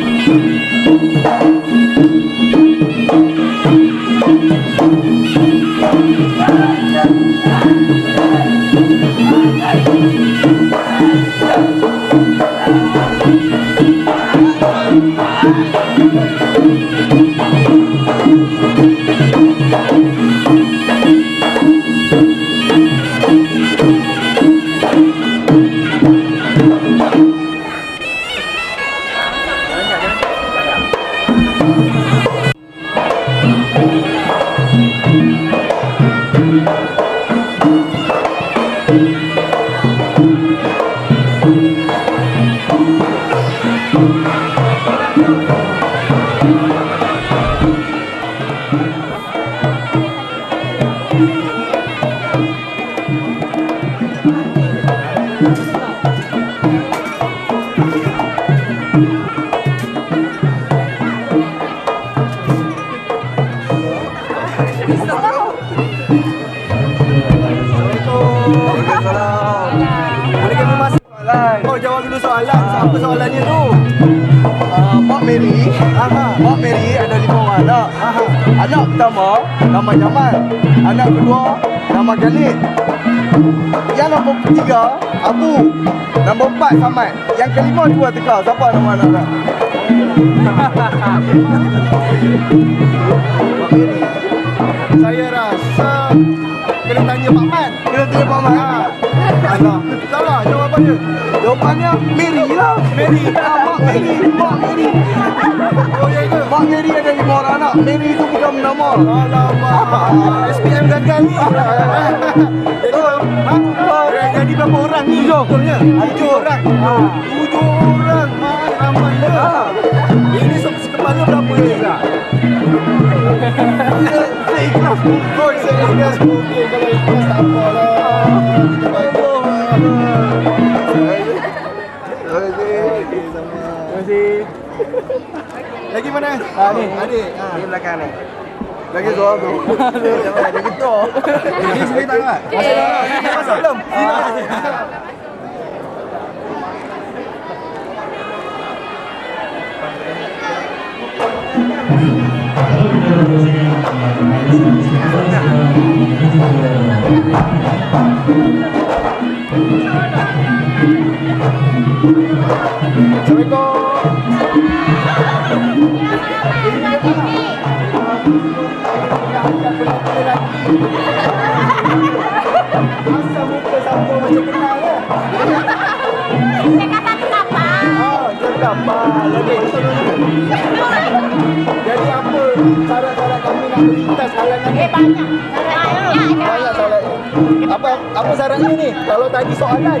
masuk soalan. Oh, jawab dulu soalan. Apa soalannya tu? Pertama nama Jamal. Anak kedua nama Khalid. Yang nombor tiga Abu. Nombor empat Samad. Yang kelima dua teka. Siapa nama anak anak? Saya rasa kena tanya Pak Mat. Kena tanya Pak Mat. Ha. Alah, salah jawapannya. Jawapannya Mary lah. Mary. Ah, Mak Mary. Mak Mary. Oh, ya ke? Mak Mary ada lima orang anak. Mary itu bukan nama. Alamak. SPM gagal ni. Jadi, ha? Jadi berapa orang ni? Tujuh. Tujuh orang. Tujuh orang. Mak ramainya. Ini sekepala berapa ni? Saya ikhlas Oh, saya ikhlas Okey, kalau ikhlas tak apa lah Lagi mana? Ah, ni Adik ah. Di belakang ni lagi tu tu. Lagi tu. Ini sini tak kan? Masih dah. Masuk belum? Assalamualaikum. Asal muka sama macam kenal ya? Saya kata kenapa? Kenapa? Lebih Jadi apa cara-cara kami nak melintas halangan Eh banyak. Banyak. banyak cara Apa Apa syaratnya ni? Kalau tadi soalan.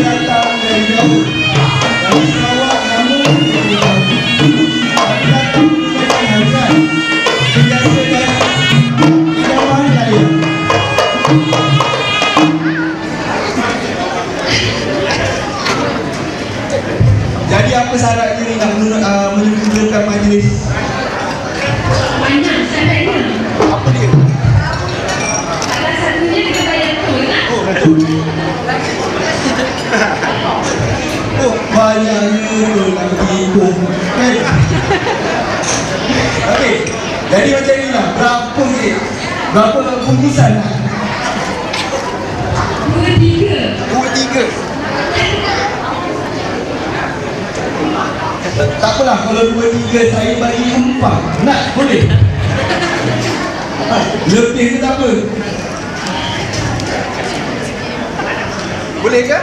datang dari jauh Dari Sarawak namun dari jauh Kamu datang dari Hazan Biasa dari Idaman Raya Jadi apa syaratnya ni nak menurut, uh, menyempurnakan majlis? Banyak syaratnya. Apa dia? Salah satunya dia bayar tol lah. Oh betul Jadi macam ni lah Berapa ni? Berapa bungkusan? Dua tiga. Dua tiga Tak apalah kalau dua tiga saya bagi empat Nak boleh? Lebih ke tak apa? Boleh ke?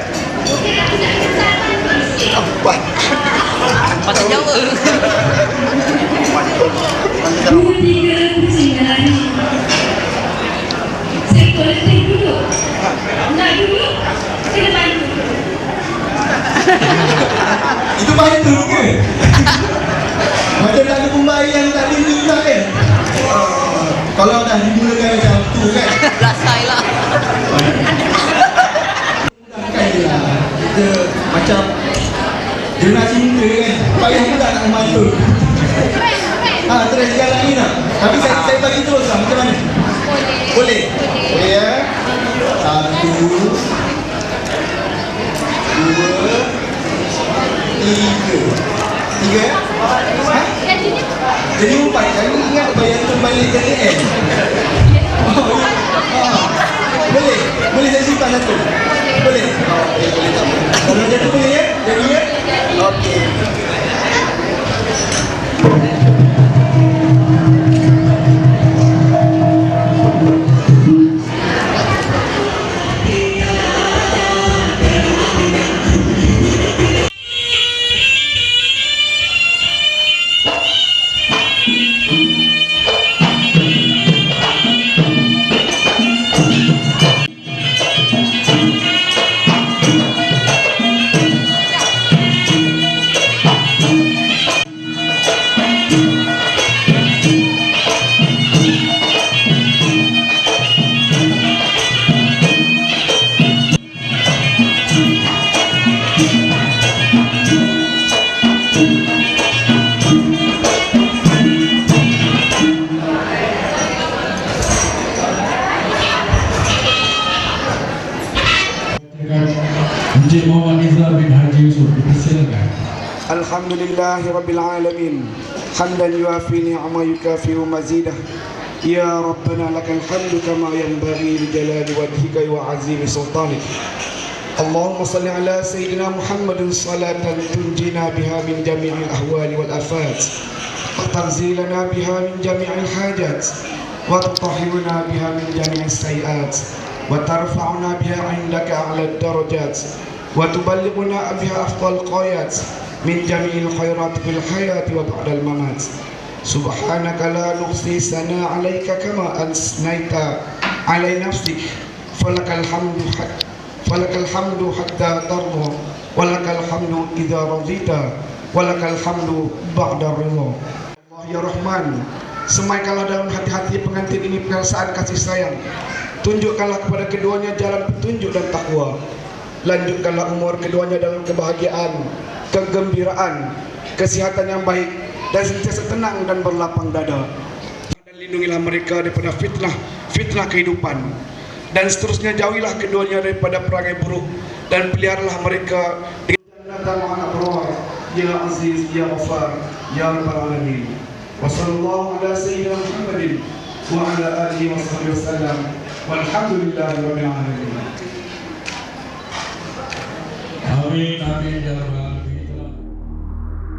Empat Jawa. Dua Saya duduk. Nak duduk, kena. Itu bantu ke? Macam tak ada pembayaran tak ada ni pula kan? Kalau dah dimulakan macam tu kan Rasai lah. Je lah Kita macam nak cinta kan Payah pula nak membantu Ha, terus sekarang ni nak Tapi saya, saya bagi terus lah Macam mana? Boleh? Boleh ya? Satu Dua Tiga Tiga ya? Ha? Jadi empat Jangan ingat bayar tu balik ke ATM الحمد لله رب العالمين. حمدا يوافي نعما يكافئ مزيده. يا ربنا لك الحمد كما ينبغي لجلال وجهك وعظيم سلطانك. اللهم صل على سيدنا محمد صلاة تنجينا بها من جميع الأهوال والآفات. وتنزيلنا بها من جميع الحاجات. وتطهرنا بها من جميع السيئات. وترفعنا بها عندك أعلى الدرجات. وتبلغنا بها أفضل الغايات من جميع الخيرات في الحياة وبعد الممات سبحانك لا نحصي ثناء عليك كما أثنيت على نفسك فلك الحمد حتى فلك الحمد حتى ترضى ولك الحمد إذا رضيت ولك الحمد بعد الرضا الله يا رحمن Semaikalah dalam hati-hati pengantin ini perasaan kasih sayang. Tunjukkanlah kepada keduanya jalan petunjuk dan takwa. Lanjutkanlah umur keduanya dalam kebahagiaan. Kegembiraan Kesihatan yang baik Dan sentiasa tenang dan berlapang dada. Dan lindungilah mereka daripada fitnah Fitnah kehidupan. Dan seterusnya jauhilah keduanya daripada perangai buruk Dan peliharalah mereka dengan jannatan wa anak Ya Aziz, Ya Ghaffar, Ya Rabbal Alamin. Wa sallallahu ala sayyidina Muhammadin Wa ala alihi wa sahbihi wa sallam. Walhamdulillahi Rabbil Alamin. Amin, amin, ya Rabbal